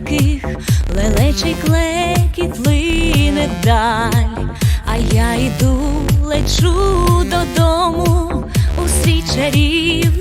яких лелечий клекіт плине вдаль, а я йду, лечу додому у свій.